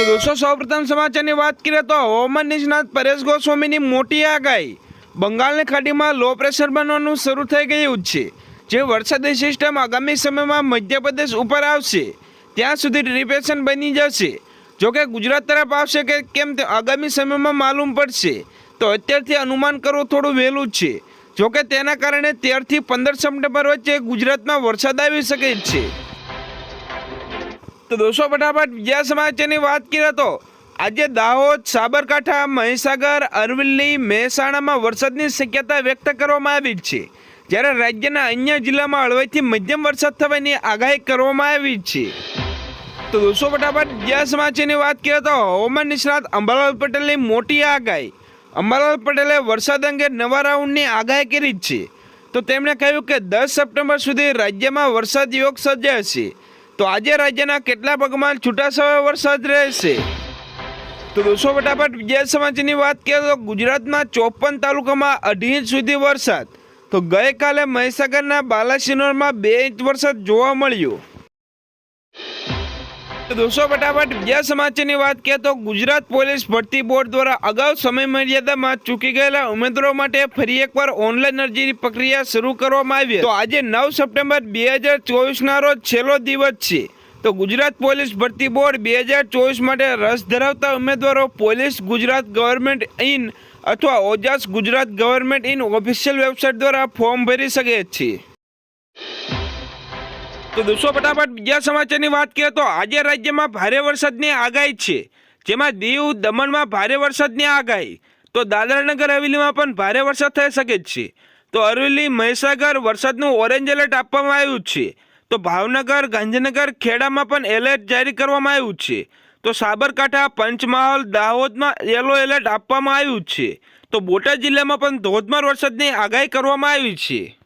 તો દોસ્તો, સૌપ્રથમ સમાચારની વાત કરીએ તો હવામાન નિષ્ણાત પરેશ ગોસ્વામીની મોટી આગાહી. બંગાળની ખાડીમાં લો પ્રેશર બનવાનું શરૂ થઈ ગયું છે, જે વરસાદી સિસ્ટમ આગામી સમયમાં મધ્યપ્રદેશ ઉપર આવશે. ત્યાં સુધી ડિપ્રેશન બની જશે. જો કે ગુજરાત તરફ આવશે કે કેમ તે આગામી સમયમાં માલુમ પડશે. તો અત્યારથી અનુમાન કરવું થોડું વહેલું છે. જો કે તેના કારણે તેરથી પંદર સપ્ટેમ્બર વચ્ચે ગુજરાતમાં વરસાદ આવી શકે છે. તો દોસ્તો ફટાફટ બીજા સમાચારની વાત કરીએ તો આજે દાહોદ, સાબરકાંઠા, મહીસાગર, અરવલ્લી, મહેસાણામાં વરસાદની શક્યતા વ્યક્ત કરવામાં આવી છે. જ્યારે રાજ્યના અન્ય જિલ્લામાં હળવાથી મધ્યમ વરસાદ થવાની આગાહી કરવામાં આવી છે. તો દોસ્તો ફટાફટ બીજા સમાચારની વાત કરીએ તો હવામાન નિષ્ણાત અંબાલાલ પટેલની મોટી આગાહી. અંબાલાલ પટેલે વરસાદ અંગે નવા રાઉન્ડની આગાહી કરી છે. તો તેમણે કહ્યું કે દસ સપ્ટેમ્બર સુધી રાજ્યમાં વરસાદ યોગ સર્જાશે તો આજે રાજ્યના કેટલા ભાગમાં છૂટાછવાયો વરસાદ રહેશે? તો દોસ્તો, ફટાફટ બીજા સમાચારની વાત કરીએ તો ગુજરાતમાં ચોપન તાલુકામાં અઢી ઇંચ સુધી વરસાદ. તો ગઈકાલે મહીસાગરના બાલાસિનોરમાં બે ઇંચ વરસાદ જોવા મળ્યો. દોસ્તો, ફટાફટ બીજા સમાચારની વાત કરીએ તો ગુજરાત પોલીસ ભરતી બોર્ડ દ્વારા અગાઉ સમય મર્યાદામાં ચૂકી ગયેલા ઉમેદવારો માટે ફરી એકવાર ઓનલાઈન અરજીની પ્રક્રિયા શરૂ કરવામાં આવી તો આજે નવ સપ્ટેમ્બર બે હજાર ચોવીસના રોજ છેલ્લો દિવસ છે. તો ગુજરાત પોલીસ ભરતી બોર્ડ બે હજાર ચોવીસ માટે રસ ધરાવતા ઉમેદવારો પોલીસ ગુજરાત ગવર્મેન્ટ ઇન અથવા Ojas Gujarat government in official website દ્વારા ફોર્મ ભરી શકે છે. તો દોસ્તો ફટાફટ બીજા સમાચારની વાત કરીએ તો આજે રાજ્યમાં ભારે વરસાદની આગાહી છે. જેમાં દીવ દમણમાં ભારે વરસાદની આગાહી. તો દાદરાનગર હવેલીમાં પણ ભારે વરસાદ થઈ શકે છે. તો અરવલ્લી, મહીસાગર વરસાદનું ઓરેન્જ એલર્ટ આપવામાં આવ્યું છે. તો ભાવનગર, ગાંધીનગર ખેડામાં પણ એલર્ટ જારી કરવામાં આવ્યું છે. તો સાબરકાંઠા, પંચમહાલ, દાહોદમાં યલો એલર્ટ આપવામાં આવ્યું છે. તો બોટાદ જિલ્લામાં પણ ધોધમાર વરસાદની આગાહી કરવામાં આવી છે.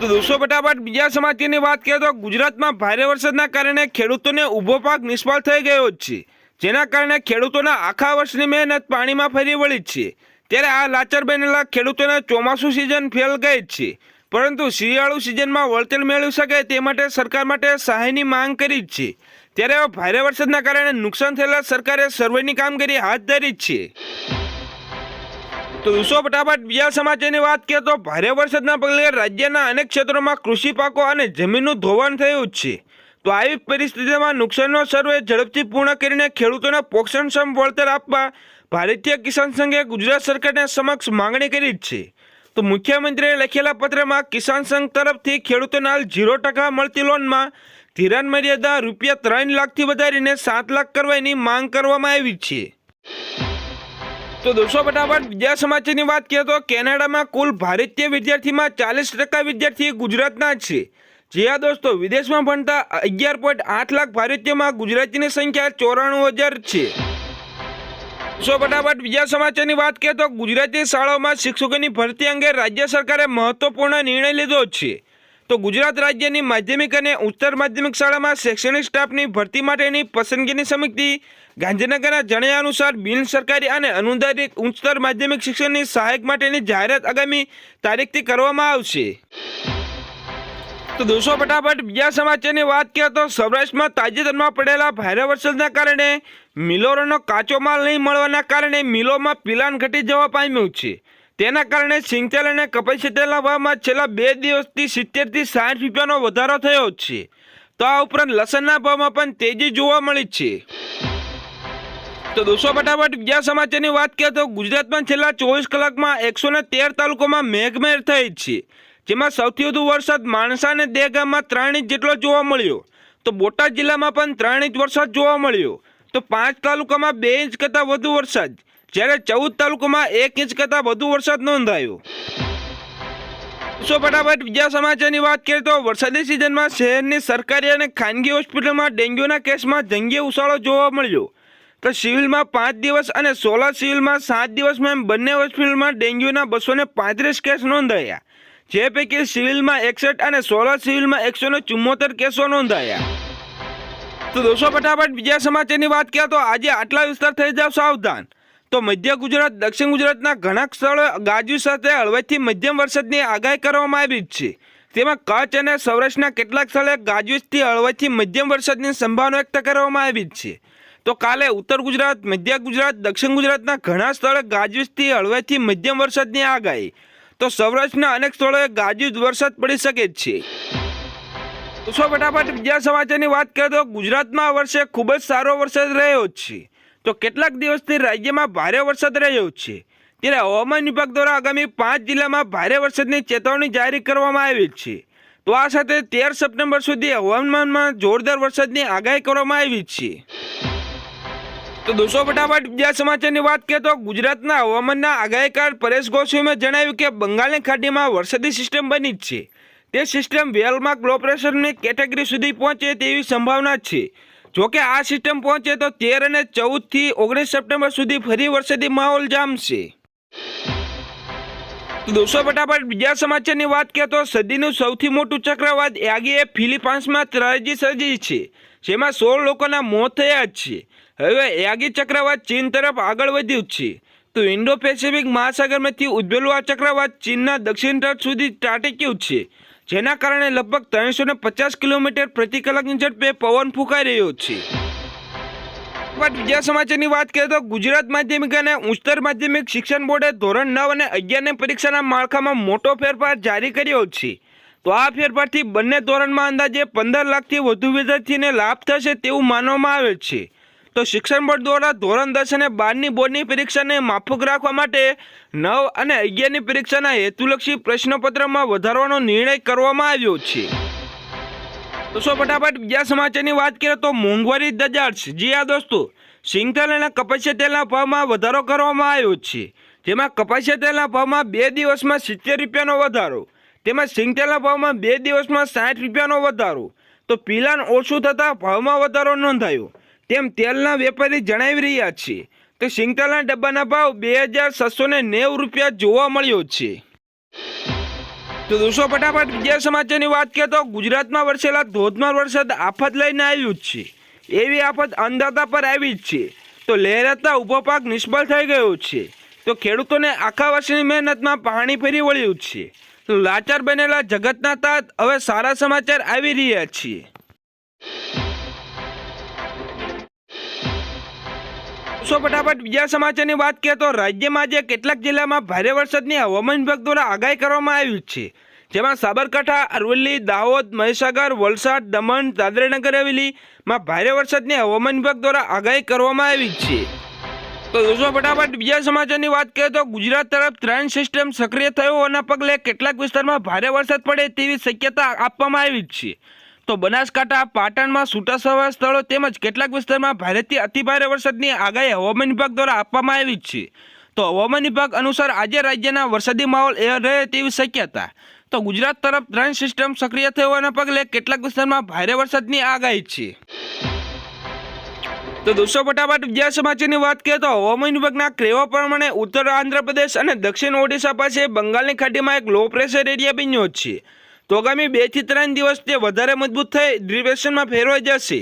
તો દોસ્તો ફટાફટ બીજા સમાચારની વાત કરીએ તો ગુજરાતમાં ભારે વરસાદના કારણે ખેડૂતોને ઊભો પાક નિષ્ફળ થઈ ગયો છે. જેના કારણે ખેડૂતોના આખા વર્ષની મહેનત પાણીમાં ફરી વળી છે. ત્યારે આ લાચાર બનેલા ખેડૂતોને ચોમાસું સિઝન ફેલ ગઈ છે. પરંતુ શિયાળુ સિઝનમાં વળતર મેળવી શકે તે માટે સરકાર માટે સહાયની માંગ કરી છે. ત્યારે ભારે વરસાદના કારણે નુકસાન થયેલા સરકારે સર્વેની કામગીરી હાથ ધરી છે. તો દોસ્તો ફટાફટ બીજા સમાચારની વાત કરીએ તો ભારે વરસાદના પગલે રાજ્યના અનેક ક્ષેત્રોમાં કૃષિ પાકો અને જમીનનું ધોવાણ થયું છે. તો આવી પરિસ્થિતિમાં નુકસાનનો સર્વે ઝડપથી પૂર્ણ કરીને ખેડૂતોને પોષણક્ષમ વળતર આપવા ભારતીય કિસાન સંઘે ગુજરાત સરકારને સમક્ષ માંગણી કરી છે. તો મુખ્યમંત્રીએ લખેલા પત્રમાં કિસાન સંઘ તરફથી ખેડૂતોને હાલ ઝીરો ટકા મળતી લોનમાં ધિરાણ મર્યાદા રૂપિયા ત્રણ લાખથી વધારીને સાત લાખ કરવાની માંગ કરવામાં આવી છે. તો દોસ્તો ફટાફટ બીજા સમાચારની વાત કરીએ તો કેનેડામાં કુલ ભારતીય વિદ્યાર્થીમાં ચાલીસ ટકા વિદ્યાર્થી ગુજરાતના જ છે. જે આ દોસ્તો વિદેશમાં ભણતા અગિયાર પોઈન્ટ આઠ લાખ ભારતીયોમાં ગુજરાતીની સંખ્યા ચોરાણું હજાર છે. સો ફટાફટ બીજા સમાચારની વાત કરીએ તો ગુજરાતી શાળાઓમાં શિક્ષકોની ભરતી અંગે રાજ્ય સરકારે મહત્વપૂર્ણ નિર્ણય લીધો છે. તો ગુજરાત રાજ્યની માધ્યમિક અને ઉચ્ચતર માધ્યમિક શાળામાં શૈક્ષણિક સ્ટાફની ભરતી માટેની પસંદગીની સમિતિ, ગાંધીનગરના જણાવ્યા અનુસાર બિન સરકારી અને અનુદાનિત ઉચ્ચતર માધ્યમિક શિક્ષણની સહાયક માટેની જાહેરાત આગામી તારીખથી કરવામાં આવશે. તો દોસ્તો, ફટાફટ બીજા સમાચારની વાત કરીએ તો સૌરાષ્ટ્રમાં તાજેતરમાં પડેલા ભારે વરસાદના કારણે મિલોરોનો કાચો માલ નહીં મળવાના કારણે મિલોમાં પિલાન ઘટી જવા પામ્યું છે. તેના કારણે સિંગતેલ અને કપાસી તેલના ભાવમાં છેલ્લા બે દિવસથી સિત્તેરથી સાઠ રૂપિયાનો વધારો થયો છે. તો આ ઉપરાંત લસણના ભાવમાં પણ તેજી જોવા મળી છે. તો દોસ્તો, ફટાફટ બીજા સમાચારની વાત કરીએ તો ગુજરાતમાં છેલ્લા ચોવીસ કલાકમાં એકસો ને તેર તાલુકામાં મેઘમેર થઈ છે. જેમાં સૌથી વધુ વરસાદ માણસા અને દેગામમાં ત્રણ ઇંચ જેટલો જોવા મળ્યો. તો બોટાદ જિલ્લામાં પણ ત્રણ ઇંચ વરસાદ જોવા મળ્યો. તો પાંચ તાલુકામાં બે ઇંચ કરતાં વધુ વરસાદ. જ્યારે ચૌદ તાલુકામાં એક ઇંચ કરતાં વધુ વરસાદ નોંધાયો. સો ફટાફટ બીજા સમાચારની વાત કરીએ તો વરસાદી સિઝનમાં શહેરની સરકારી અને ખાનગી હોસ્પિટલમાં ડેન્ગ્યુના કેસમાં જંગી ઉછાળો જોવા મળ્યો. તો સિવિલમાં પાંચ દિવસ અને સોલા સિવિલમાં સાત દિવસમાં એમ બંને હોસ્પિટલમાં ડેન્ગ્યુના બસો પાંત્રીસ કેસ નોંધાયા. જે પૈકી સિવિલમાં એકસઠ અને સોલા સિવિલમાં એકસો ચુમ્મોતેર કેસો નોંધાયા. તો દોસ્તો ફટાફટ બીજા સમાચારની વાત કરીએ તો આજે આટલા વિસ્તાર થઈ જાવ સાવધાન. તો મધ્ય ગુજરાત, દક્ષિણ ગુજરાતના ઘણા સ્થળો ગાજવી સાથે હળવાથી મધ્યમ વરસાદની આગાહી કરવામાં આવી છે. તેમાં કચ્છ અને સૌરાષ્ટ્રના કેટલાક સ્થળે ગાજવીજથી હળવાથી મધ્યમ વરસાદની સંભાવના વ્યક્ત કરવામાં આવી છે. તો કાલે ઉત્તર ગુજરાત, મધ્ય ગુજરાત, દક્ષિણ ગુજરાતના ઘણા સ્થળે ગાજવીજથી હળવાથી મધ્યમ વરસાદની આગાહી. તો સૌરાષ્ટ્રના અનેક સ્થળોએ ગાજવીજ વરસાદ પડી શકે છે. તો ફટાફટ બીજા સમાચારની વાત કરીએ તો ગુજરાતમાં આ વર્ષે ખૂબ જ સારો વરસાદ રહ્યો છે. તો કેટલાક દિવસથી રાજ્યમાં ભારે વરસાદ રહ્યો છે. ત્યારે હવામાન વિભાગ દ્વારા આગામી પાંચ જિલ્લામાં ભારે વરસાદની ચેતવણી જારી કરવામાં આવી છે. તો આ સાથે તેર સપ્ટેમ્બર સુધી હવામાનમાં જોરદાર વરસાદની આગાહી કરવામાં આવી છે. તો દોસ્તો, ફટાફટ બીજા સમાચારની વાત કરીએ તો ગુજરાતના હવામાનના આગાહીકાર પરેશ ગોસ્વામીએ જણાવ્યું કે બંગાળની ખાડીમાં વરસાદી સિસ્ટમ બની જ છે. તે સિસ્ટમ વેલમાં લો પ્રેશરની કેટેગરી સુધી પહોંચે તેવી સંભાવના છે. જોકે આ સિસ્ટમ પહોંચે તો તેર અને ચૌદથી ઓગણીસ સપ્ટેમ્બર સુધી ફરી વરસાદી માહોલ જામશે. દોસ્તો, ફટાફટ બીજા સમાચારની વાત કરીએ તો સદીનું સૌથી મોટું ચક્રવાત યાગીએ ફિલિપાઇન્સમાં ત્રાજી સર્જી છે, જેમાં સોળ લોકોના મોત થયા જ છે. હવે યાગી ચક્રવાત ચીન તરફ આગળ વધ્યું છે. તો ઇન્ડો પેસિફિક મહાસાગરમાંથી ઉદ્ભવેલું આ ચક્રવાત ચીનના દક્ષિણ તટ સુધી ત્રાટક્યું છે. જેના કારણે લગભગ ત્રણસો ને પચાસ કિલોમીટર પ્રતિ કલાકની ઝડપે પવન ફૂંકાઈ રહ્યો છે. બાદ બીજા સમાચારની વાત કરીએ તો ગુજરાત માધ્યમિક અને ઉચ્ચતર માધ્યમિક શિક્ષણ બોર્ડે ધોરણ નવ અને અગિયારની પરીક્ષાના માળખામાં મોટો ફેરફાર જારી કર્યો છે. તો આ ફેરફારથી બંને ધોરણમાં અંદાજે પંદર લાખથી વધુ વિદ્યાર્થીને લાભ થશે તેવું માનવામાં આવે છે. તો શિક્ષણ બોર્ડ દ્વારા ધોરણ દસ અને બારની બોર્ડની પરીક્ષાને માફક રાખવા માટે નવ અને અગિયારની પરીક્ષાના હેતુલક્ષી પ્રશ્નપત્રમાં વધારવાનો નિર્ણય કરવામાં આવ્યો છે. તો સો ફટાફટ બીજા સમાચારની વાત કરીએ તો મોંઘવારી દજાડ છે જી હા દોસ્તો, સિંગતેલ અને કપાસિયા તેલના ભાવમાં વધારો કરવામાં આવ્યો છે. જેમાં કપાસિયા તેલના ભાવમાં બે દિવસમાં સિત્તેર રૂપિયાનો વધારો. તેમાં સિંગતેલના ભાવમાં બે દિવસમાં સાઠ રૂપિયાનો વધારો. તો પિલાન ઓછું થતાં ભાવમાં વધારો નોંધાયો. તેમ તેલના વેપારી જણાવી રહ્યા છે તો સિંગતેલના ડબ્બાના ભાવ બે હજાર છસો ને નેવું રૂપિયા જોવા મળ્યો છે. તો દોસ્તો, ફટાફટ બીજા સમાચારની વાત કરીએ તો ગુજરાતમાં વરસેલા ધોધમાર વરસાદ આફત લઈને આવ્યું જ છે. એવી આફત અંદાતા પર આવી જ છે. તો લહેરાતા ઊભો પાક નિષ્ફળ થઈ ગયો છે. તો ખેડૂતોને આખા વર્ષની મહેનતમાં પાણી ફેરી વળ્યું છે. લાચાર બનેલા જગતના તાત હવે સારા સમાચાર આવી રહ્યા છે. સો ફટાફટ બીજા સમાચારની વાત કરીએ તો રાજ્યમાં આજે કેટલાક જિલ્લામાં ભારે વરસાદની હવામાન વિભાગ દ્વારા આગાહી કરવામાં આવી છે. જેમાં સાબરકાંઠા, અરવલ્લી, દાહોદ, મહીસાગર, વલસાડ, દમણ, દાદરાનગર હવેલીમાં ભારે વરસાદની હવામાન વિભાગ દ્વારા આગાહી કરવામાં આવી છે. તો દોસ્તો ફટાફટ બીજા સમાચારની વાત કરીએ તો ગુજરાત તરફ ત્રણ સિસ્ટમ સક્રિય થયો હોવાના પગલે કેટલાક વિસ્તારમાં ભારે વરસાદ પડે તેવી શક્યતા આપવામાં આવી છે. તો બનાસકાંઠા, પાટણમાં છૂટાછવાયા સ્થળો તેમજ કેટલાક વિસ્તારમાં ભારેથી અતિભારે વરસાદની આગાહી હવામાન વિભાગ દ્વારા આપવામાં આવી છે. તો હવામાન વિભાગ અનુસાર આજે રાજ્યના વરસાદી માહોલ એ રહે તેવી શક્યતા. તો ગુજરાત તરફ ત્રણ સિસ્ટમ સક્રિય થવાના પગલે કેટલાક વિસ્તારમાં ભારે વરસાદની આગાહી છે. તો દોસ્તો, ફટાફટ બીજા સમાચારની વાત કરીએ તો હવામાન વિભાગના કહેવા પ્રમાણે ઉત્તર આંધ્રપ્રદેશ અને દક્ષિણ ઓડિશા પાસે બંગાળની ખાડીમાં એક લો પ્રેશર એરિયા બન્યો છે. તો આગામી બેથી ત્રણ દિવસ તે વધારે મજબૂત થઈ ડિપ્રેશનમાં ફેરવાઈ જશે.